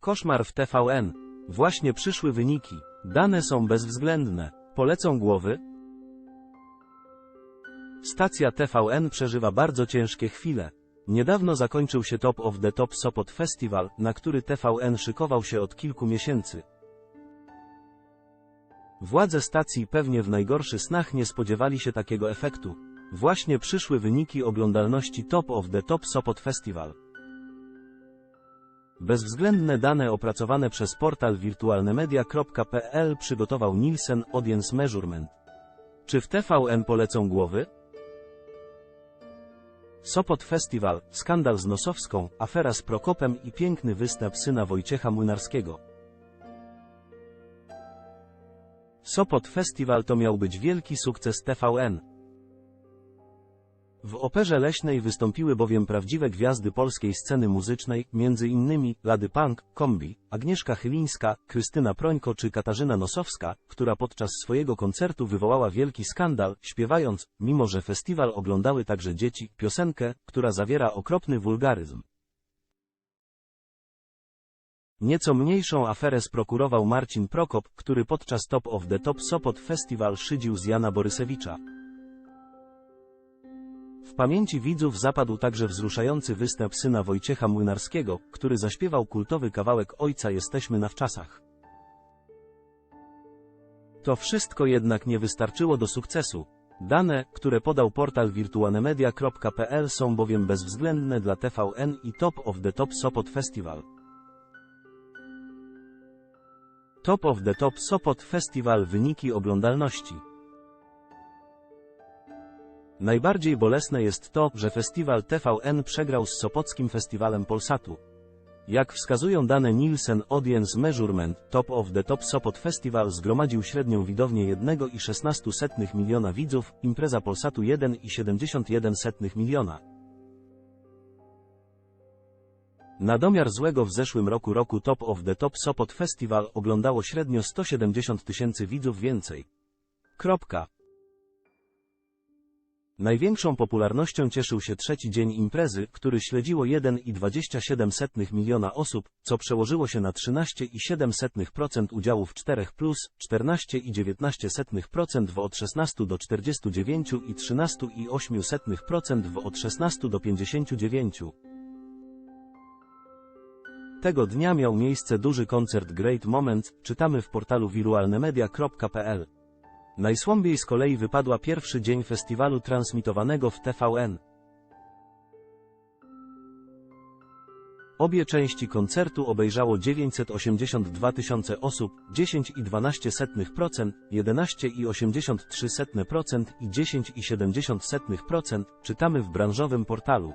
Koszmar w TVN. Właśnie przyszły wyniki. Dane są bezwzględne. Polecą głowy? Stacja TVN przeżywa bardzo ciężkie chwile. Niedawno zakończył się Top of the Top Sopot Festival, na który TVN szykował się od kilku miesięcy. Władze stacji pewnie w najgorszych snach nie spodziewali się takiego efektu. Właśnie przyszły wyniki oglądalności Top of the Top Sopot Festival. Bezwzględne dane opracowane przez portal wirtualnemedia.pl przygotował Nielsen Audience Measurement. Czy w TVN polecą głowy? Sopot Festival, skandal z Nosowską, afera z Prokopem i piękny występ syna Wojciecha Młynarskiego. Sopot Festival to miał być wielki sukces TVN. W Operze Leśnej wystąpiły bowiem prawdziwe gwiazdy polskiej sceny muzycznej, innymi Lady Punk, Kombi, Agnieszka Chylińska, Krystyna Prońko czy Katarzyna Nosowska, która podczas swojego koncertu wywołała wielki skandal, śpiewając, mimo że festiwal oglądały także dzieci, piosenkę, która zawiera okropny wulgaryzm. Nieco mniejszą aferę sprokurował Marcin Prokop, który podczas Top of the Top Sopot Festival szydził z Jana Borysewicza. W pamięci widzów zapadł także wzruszający występ syna Wojciecha Młynarskiego, który zaśpiewał kultowy kawałek Ojca Jesteśmy na wczasach. To wszystko jednak nie wystarczyło do sukcesu. Dane, które podał portal wirtualnemedia.pl są bowiem bezwzględne dla TVN i Top of the Top Sopot Festival. Top of the Top Sopot Festival wyniki oglądalności. Najbardziej bolesne jest to, że festiwal TVN przegrał z Sopockim Festiwalem Polsatu. Jak wskazują dane Nielsen Audience Measurement, Top of the Top Sopot Festival zgromadził średnią widownię 1,16 miliona widzów, impreza Polsatu 1,71 miliona. Na domiar złego w zeszłym roku roku Top of the Top Sopot Festival oglądało średnio 170 tysięcy widzów więcej. Kropka. Największą popularnością cieszył się trzeci dzień imprezy, który śledziło 1,27 miliona osób, co przełożyło się na 13,7% udziału w 4 plus, 14,19% w od 16 do 49 i 13,8% w od 16 do 59. Tego dnia miał miejsce duży koncert Great Moment, czytamy w portalu wirtualnemedia.pl. Najsłombiej z kolei wypadła pierwszy dzień festiwalu transmitowanego w TVN. Obie części koncertu obejrzało 982 tysiące osób, 10,12%, 11,83% i 10,70%, czytamy w branżowym portalu.